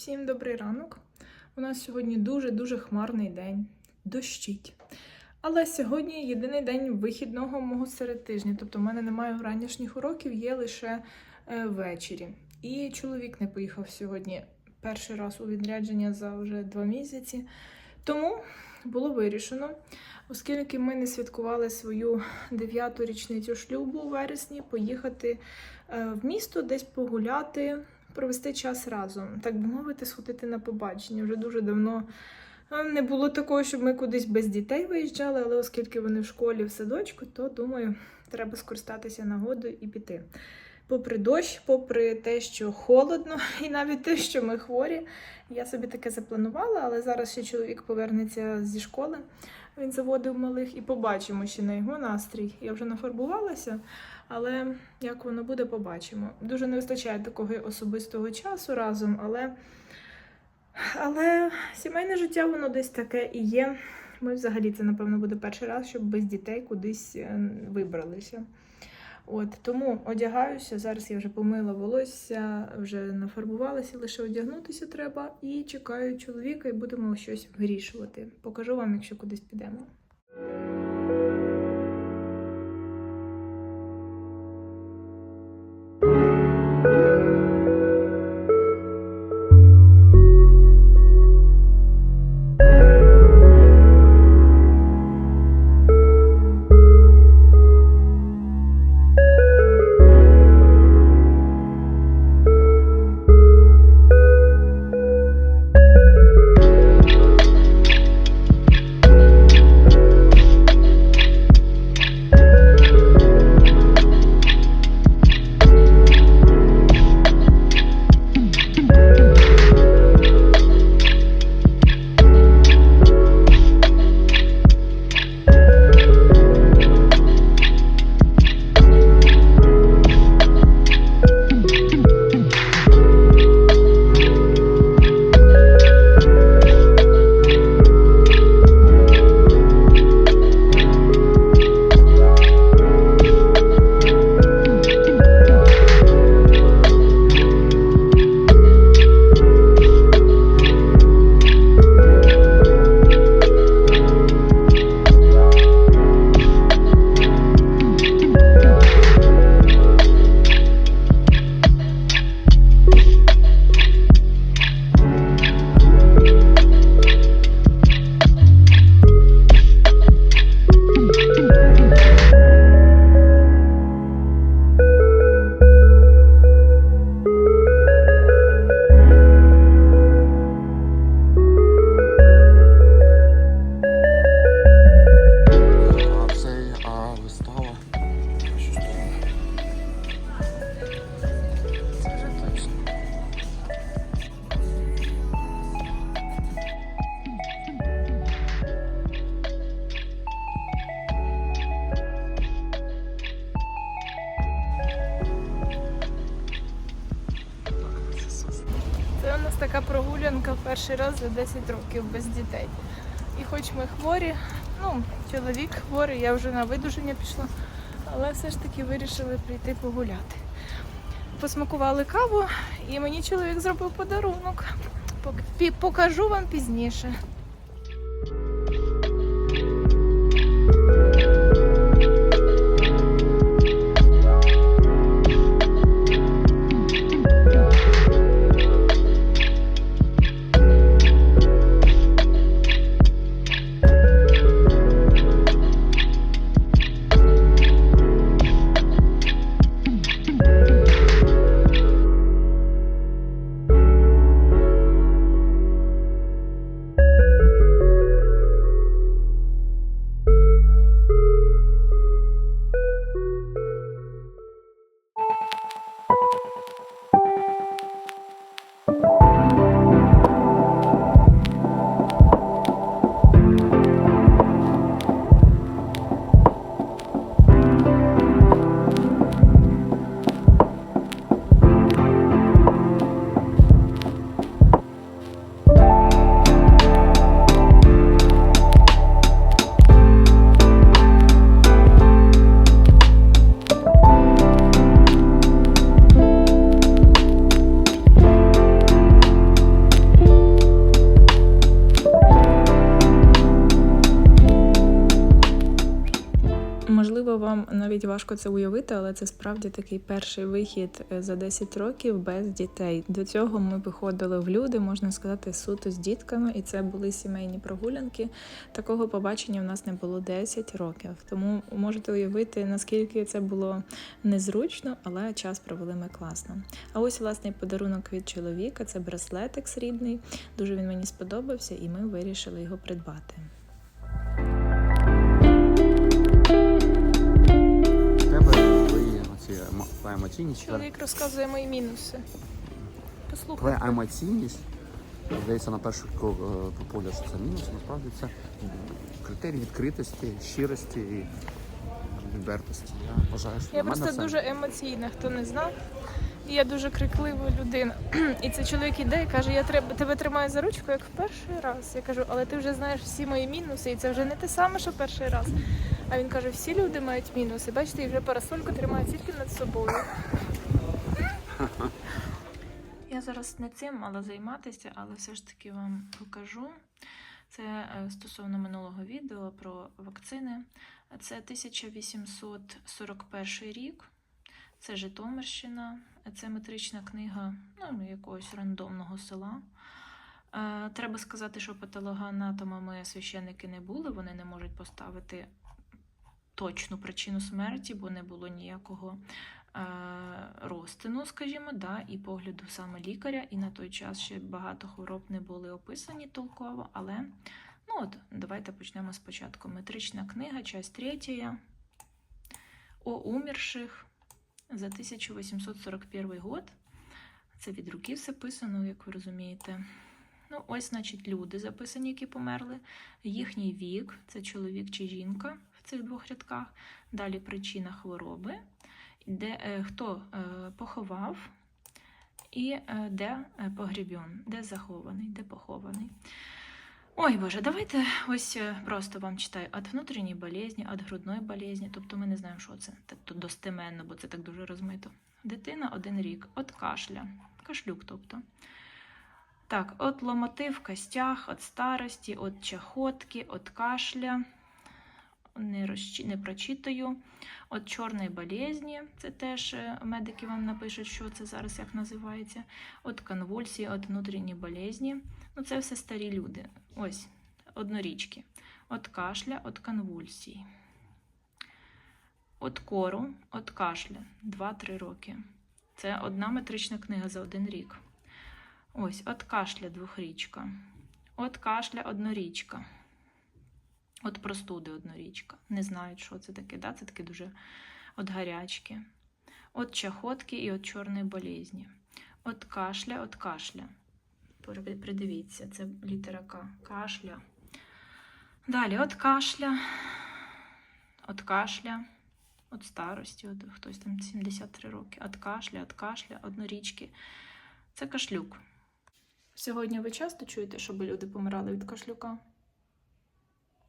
Всім добрий ранок. У нас сьогодні дуже-дуже хмарний день. Дощить. Але сьогодні єдиний день вихідного мого серед тижня. Тобто, в мене немає ранішніх уроків, є лише е, ввечері. І чоловік не поїхав сьогодні перший раз у відрядження за вже два місяці. Тому було вирішено, оскільки ми не святкували свою дев'яту річницю шлюбу у вересні, поїхати е, в місто десь погуляти, провести час разом, так би мовити, сходити на побачення. Вже дуже давно е, не було такого, щоб ми кудись без дітей виїжджали, але оскільки вони в школі в садочку, то думаю, треба скористатися нагодою і піти. Попри дощ, попри те, що холодно, і навіть те, що ми хворі, я собі таке запланувала, але зараз ще чоловік повернеться зі школи. Він заводив малих і побачимо ще на його настрій. Я вже нафарбувалася, але як воно буде, побачимо. Дуже не вистачає такого особистого часу разом, але, але сімейне життя воно десь таке і є. Ми взагалі це, напевно, буде перший раз, щоб без дітей кудись е, вибралися. От тому одягаюся. Зараз я вже помила волосся, вже нафарбувалася, лише одягнутися треба. І чекаю чоловіка, і будемо щось вирішувати. Покажу вам, якщо кудись підемо. Перший раз за 10 років без дітей. І хоч ми хворі, ну, чоловік хворий, я вже на видуження пішла, але все ж таки вирішили прийти погуляти. Посмакували каву, і мені чоловік зробив подарунок. Покажу вам пізніше. Навіть важко це уявити, але це справді такий перший вихід е, за 10 років без дітей. До цього ми виходили в люди, можна сказати, суто з дітками, і це були сімейні прогулянки. Такого побачення в нас не було 10 років. Тому можете уявити, наскільки це було незручно, але час провели ми класно. А ось власний подарунок від чоловіка це браслетик срібний. Дуже він мені сподобався, і ми вирішили його придбати. Твоя емоційність. Чоловік розказує мої мінуси. Послухай. Твоя емоційність, здається, на першу е, погляд, що це мінус, насправді це критерій відкритості, щирості і відвертості. Я вважаю, що Я мене просто це дуже емоційна, хто не знав. І я дуже криклива людина. І цей чоловік іде і каже: Я тебе тримаю за ручку, як в перший раз. Я кажу, але ти вже знаєш всі мої мінуси, і це вже не те саме, що перший раз. А він каже: всі люди мають мінуси. Бачите, і вже парасольку тримає тільки над собою. Я зараз не цим мала займатися, але все ж таки вам покажу. Це е, стосовно минулого відео про вакцини. Це 1841 рік. Це Житомирщина, це метрична книга ну, якогось рандомного села. Е, треба сказати, що патологоанатомами священники не були, вони не можуть поставити точну причину смерті, бо не було ніякого е, розтину, скажімо, да, і погляду саме лікаря. І на той час ще багато хвороб не були описані толково. Але ну от, давайте почнемо спочатку. Метрична книга, часть третя. О умерших за 1841 год. Це від руки все писано, як ви розумієте. Ну, ось, значить, люди записані, які померли. Їхній вік, це чоловік чи жінка цих двох рядках. Далі причина хвороби, де, е, хто е, поховав і е, де погребен, де захований, де похований. Ой, Боже, давайте ось просто вам читаю від внутрішньої болезні, від грудної болезні. Тобто ми не знаємо, що це. Тобто достеменно, бо це так дуже розмито. Дитина один рік, від кашля, кашлюк, тобто. Так, от ломоти в костях, від старості, від чахотки, від кашля. Не, розчі... не прочитаю. От чорної болезні, це теж е, медики вам напишуть, що це зараз як називається. От конвульсії, от внутрішньої болезні. Ну, це все старі люди. Ось, однорічки. От кашля, от конвульсій. От кору, от кашля. 2-3 роки. Це одна метрична книга за один рік. Ось, от кашля двохрічка. От кашля однорічка. От простуди однорічка. Не знають, що це таке. Да? Це таке дуже от гарячки. От чахотки і от чорної болезні. От кашля, от кашля. Придивіться, це літера К. Кашля. Далі от кашля, от кашля, от старості, от хтось там 73 роки, от кашля, от кашля, однорічки. Це кашлюк. Сьогодні ви часто чуєте, щоб люди помирали від кашлюка?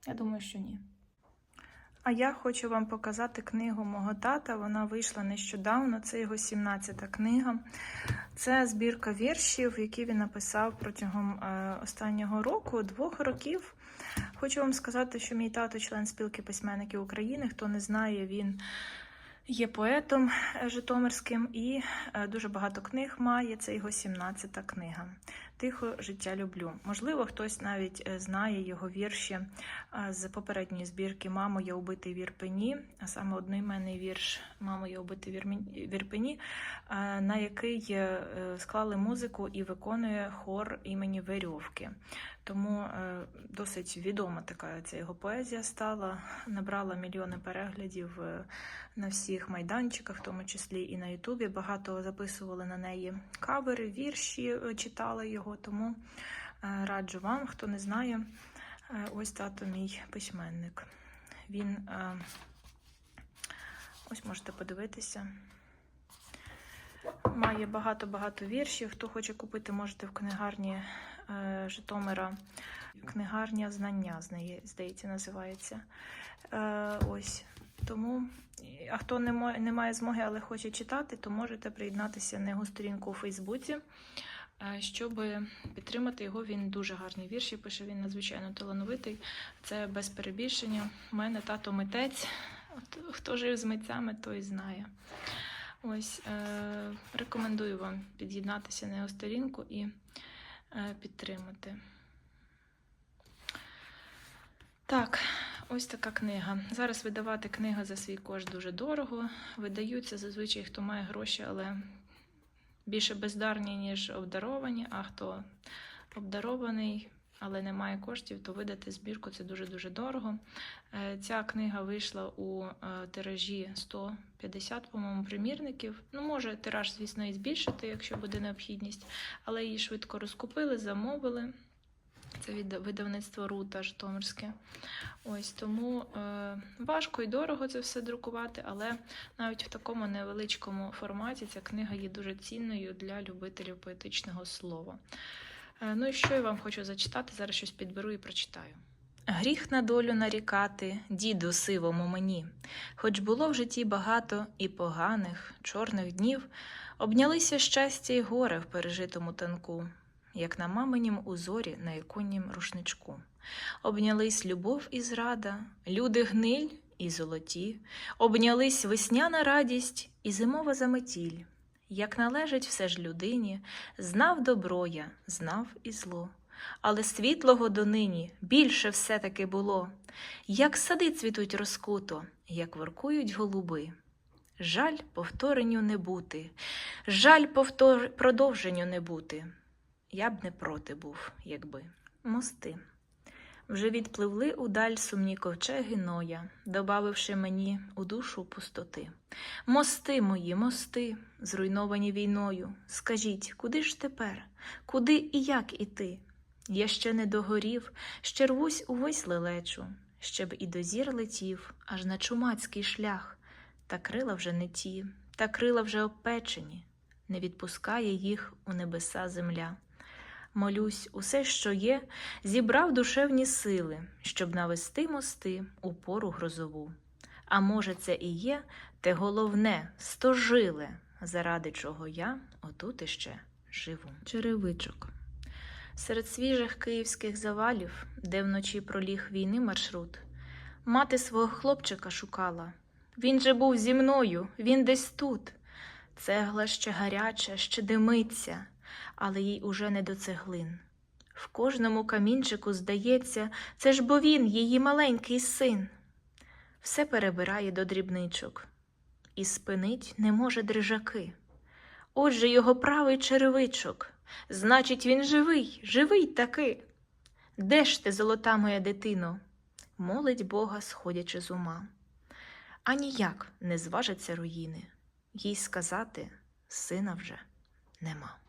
Я думаю, що ні. А я хочу вам показати книгу мого тата. Вона вийшла нещодавно. Це його 17-та книга. Це збірка віршів, які він написав протягом е, останнього року, двох років. Хочу вам сказати, що мій тато член спілки письменників України. Хто не знає, він є поетом е, Житомирським і е, дуже багато книг має. Це його 17-та книга. Тихо життя люблю. Можливо, хтось навіть е, знає його вірші е, з попередньої збірки Мамо, я убитий в Ірпені, а саме одноіменний вірш Мамо, я убитий в Ірпені, е, на який склали музику і виконує хор імені Верьовки. Тому досить відома така ця його поезія стала, набрала мільйони переглядів на всіх майданчиках, в тому числі і на Ютубі. Багато записували на неї кавери, вірші, читали його. Тому е, раджу вам, хто не знає, е, ось тато мій письменник. Він е, ось можете подивитися. Має багато-багато віршів. Хто хоче купити, можете в книгарні Житомира. Книгарня знання, здається, називається. Ось. Тому, а хто не, має змоги, але хоче читати, то можете приєднатися на його сторінку у Фейсбуці, щоб підтримати його. Він дуже гарні вірші пише, він надзвичайно талановитий. Це без перебільшення. У мене тато митець. От, хто жив з митцями, той знає. Ось е, рекомендую вам під'єднатися на його сторінку і е, підтримати. Так, ось така книга. Зараз видавати книги за свій кошт дуже дорого. Видаються зазвичай, хто має гроші, але більше бездарні, ніж обдаровані, а хто обдарований, але не має коштів, то видати збірку це дуже-дуже дорого. Е, Ця книга вийшла у е, тиражі 150, по-моєму, примірників. Ну, може, тираж, звісно, і збільшити, якщо буде необхідність, але її швидко розкупили, замовили. Це від видавництво Рута Житомирське. Ось тому е, важко і дорого це все друкувати, але навіть в такому невеличкому форматі ця книга є дуже цінною для любителів поетичного слова. Е, ну і що я вам хочу зачитати? Зараз щось підберу і прочитаю. Гріх на долю нарікати, діду сивому мені, хоч було в житті багато і поганих, чорних днів, обнялися щастя і горе в пережитому танку, як на маминім узорі на іконнім рушничку. Обнялись любов і зрада, люди гниль і золоті, обнялись весняна радість і зимова заметіль. Як належить все ж людині, знав добро я, знав і зло. Але світлого донині більше все-таки було, як сади цвітуть розкуто, як воркують голуби. Жаль повторенню не бути, жаль повтор... продовженню не бути. Я б не проти був, якби. Мости. Вже відпливли удаль сумні ковчеги Ноя, добавивши мені у душу пустоти. Мости мої, мости, зруйновані війною. Скажіть, куди ж тепер? Куди і як іти? Я ще не догорів, ще рвусь увесь лелечу, ще б і дозір летів, аж на чумацький шлях. Та крила вже не ті, та крила вже обпечені, не відпускає їх у небеса земля. Молюсь, усе, що є, зібрав душевні сили, щоб навести мости у пору грозову. А може, це і є те головне, стожиле, заради чого я отут іще живу. Черевичок. Серед свіжих київських завалів, де вночі проліг війни маршрут, мати свого хлопчика шукала. Він же був зі мною, він десь тут. Цегла ще гаряча, ще димиться, але їй уже не до цеглин. В кожному камінчику, здається, це ж бо він, її маленький син. Все перебирає до дрібничок і спинить не може дрижаки. Отже, його правий черевичок. Значить, він живий, живий таки. Де ж ти, золота моя дитино? молить Бога, сходячи з ума. А ніяк не зважаться руїни, їй сказати сина вже нема.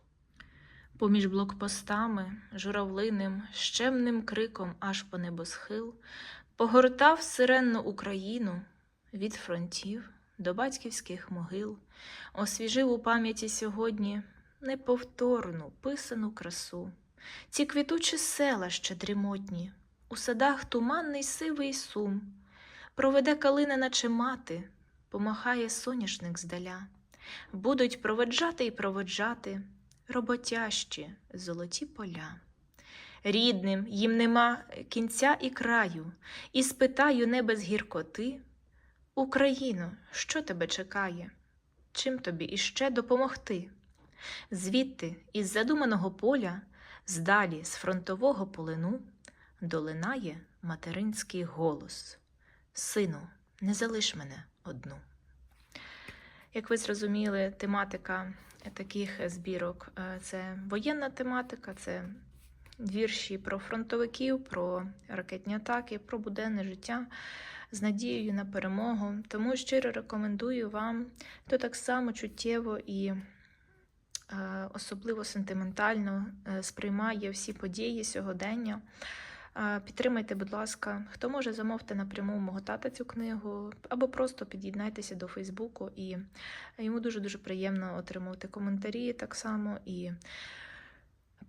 Поміж блокпостами, журавлиним, щемним криком аж по небосхил, погортав сиренну Україну від фронтів до батьківських могил, освіжив у пам'яті сьогодні неповторну писану красу, ці квітучі села ще дрімотні, у садах туманний сивий сум, проведе калина, наче мати, помахає соняшник здаля, будуть проведжати і проведжати роботящі золоті поля. Рідним їм нема кінця і краю, і спитаю не без гіркоти, Україно, що тебе чекає? Чим тобі іще допомогти? Звідти, із задуманого поля, здалі з фронтового полину, долинає материнський голос. Сину, не залиш мене одну. Як ви зрозуміли, тематика таких збірок е, це воєнна тематика, це вірші про фронтовиків, про ракетні атаки, про буденне життя з надією на перемогу. Тому щиро рекомендую вам, хто так само чуттєво і е, особливо сентиментально е, сприймає всі події сьогодення. Підтримайте, будь ласка, хто може замовте напряму мого тата цю книгу, або просто під'єднайтеся до Фейсбуку, і йому дуже дуже приємно отримувати коментарі так само. І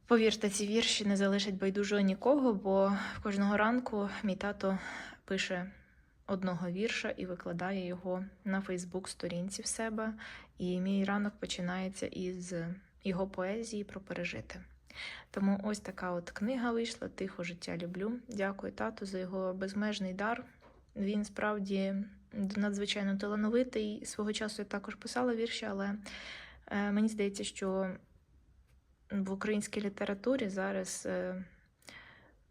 повірте, ці вірші не залишать байдужого нікого, бо кожного ранку мій тато пише одного вірша і викладає його на Фейсбук сторінці в себе. І мій ранок починається із його поезії про пережити. Тому ось така от книга вийшла Тихо життя люблю. Дякую тату за його безмежний дар. Він справді надзвичайно талановитий. Свого часу я також писала вірші, але е, мені здається, що в українській літературі зараз е,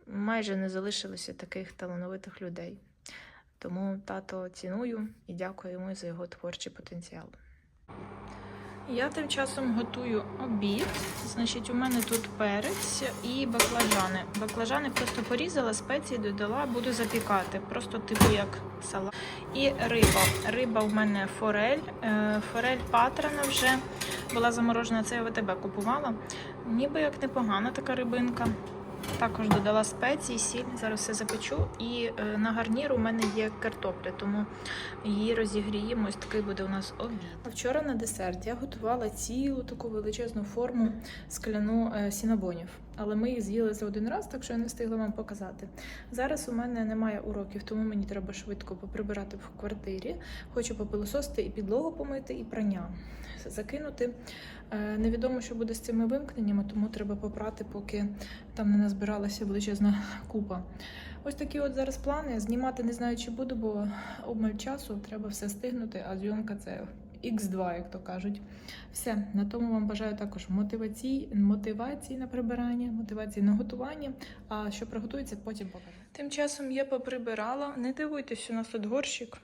майже не залишилося таких талановитих людей. Тому тато ціную і дякую йому за його творчий потенціал. Я тим часом готую обід. Значить, у мене тут перець і баклажани. Баклажани просто порізала, спеції додала, буду запікати. Просто типу як салат. І риба. Риба в мене форель. Е, Форель патрана вже була заморожена. Це я АТБ купувала. Ніби як непогана така рибинка. Також додала спеції, сіль. Зараз все запечу. І е, на гарнір у мене є картопля, тому її розігріємо. Ось такий буде у нас обід. Вчора на десерт я готувала цілу таку величезну форму скляну е, сінабонів. Але ми їх з'їли за один раз, так що я не встигла вам показати. Зараз у мене немає уроків, тому мені треба швидко поприбирати в квартирі. Хочу попилососити і підлогу помити, і прання закинути. Е, Невідомо, що буде з цими вимкненнями, тому треба попрати, поки там не назбиралася величезна купа. Ось такі от зараз плани. Знімати не знаю, чи буду, бо обмаль часу, треба все стигнути, а зйомка це X2, як то кажуть. Все, на тому вам бажаю також мотивації, мотивації на прибирання, мотивації на готування. А що приготується, потім покажу. Тим часом я поприбирала. Не дивуйтесь, у нас тут горщик.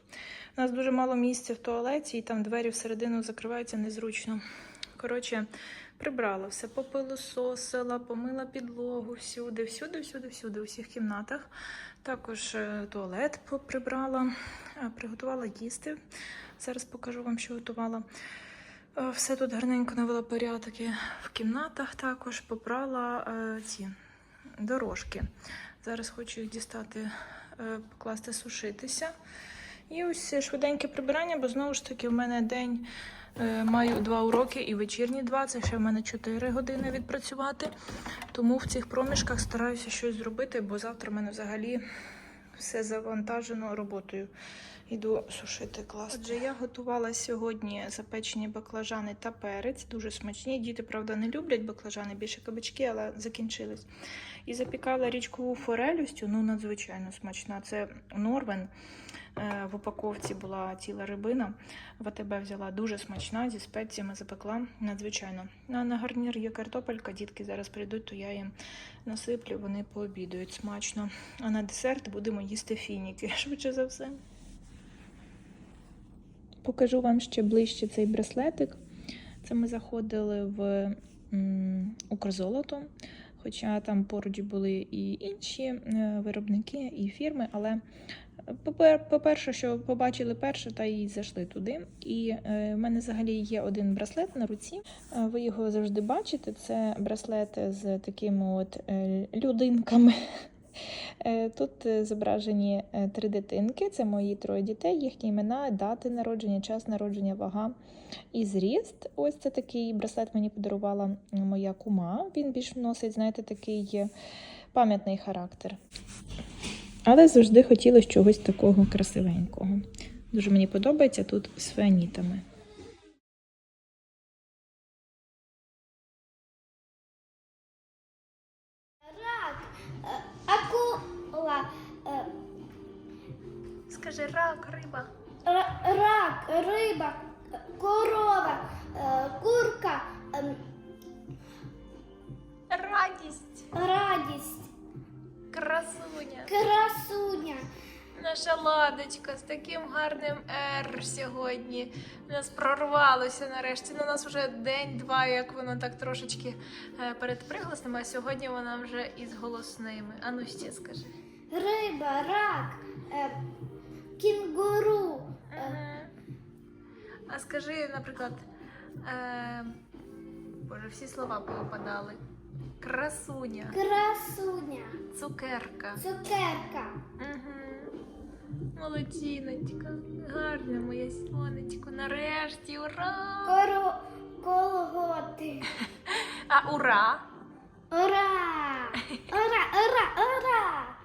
У нас дуже мало місця в туалеті, і там двері всередину закриваються незручно. Коротше, прибрала все, попилососила, помила підлогу всюди, всюди, всюди, всюди, у всіх кімнатах. Також е, туалет прибрала, приготувала їсти. Зараз покажу вам, що готувала. Е, Все тут гарненько навела порядки в кімнатах також попрала е, ці дорожки. Зараз хочу їх дістати, е, покласти сушитися. І ось швиденьке прибирання, бо знову ж таки в мене день е, маю два уроки і вечірні два. Це ще в мене 4 години відпрацювати. Тому в цих проміжках стараюся щось зробити, бо завтра в мене взагалі все завантажено роботою. Іду сушити клас. Отже, я готувала сьогодні запечені баклажани та перець, дуже смачні. Діти, правда, не люблять баклажани, більше кабачки, але закінчились. І запікала річкову форелюстю, ну надзвичайно смачна. Це норвен. Е, В упаковці була ціла рибина. В АТБ взяла дуже смачна, зі спеціями запекла надзвичайно. А на гарнір є картопелька, дітки зараз прийдуть, то я їм насиплю, вони пообідають смачно. А на десерт будемо їсти фініки, швидше за все. Покажу вам ще ближче цей браслетик. Це ми заходили в Укрзолото, хоча там поруч були і інші е, виробники, і фірми, але по-перше, що побачили перше, та й зайшли туди. І е, в мене взагалі є один браслет на руці. Е, ви його завжди бачите. Це браслет з такими от е, людинками. Тут зображені три дитинки, це мої троє дітей, їхні імена, дати народження, час народження, вага і зріст. Ось це такий браслет мені подарувала моя кума. Він більш носить, знаєте, такий пам'ятний характер. Але завжди хотілося чогось такого красивенького. Дуже мені подобається тут з феонітами. Рак, е, акула, е, Скажи рак, риба. рак, риба, корова, е, курка, ем, Радість, радість, красуня. красуня. Наша ладочка з таким гарним «Р» сьогодні. У нас прорвалося нарешті. Ну, у нас вже день-два, як воно так трошечки е, перед приголосними, а сьогодні вона вже із голосними. А ну ще скажи. Риба, рак, е, кінгуру, е, А скажи, наприклад, е, боже, всі слова повипадали. Красуня, красуня, цукерка. цукерка, Угу. Молодчиночка, Гарна моя сонечко. Нарешті, ура! коро, колготи. А ура! Ура! Ура, ура, ура!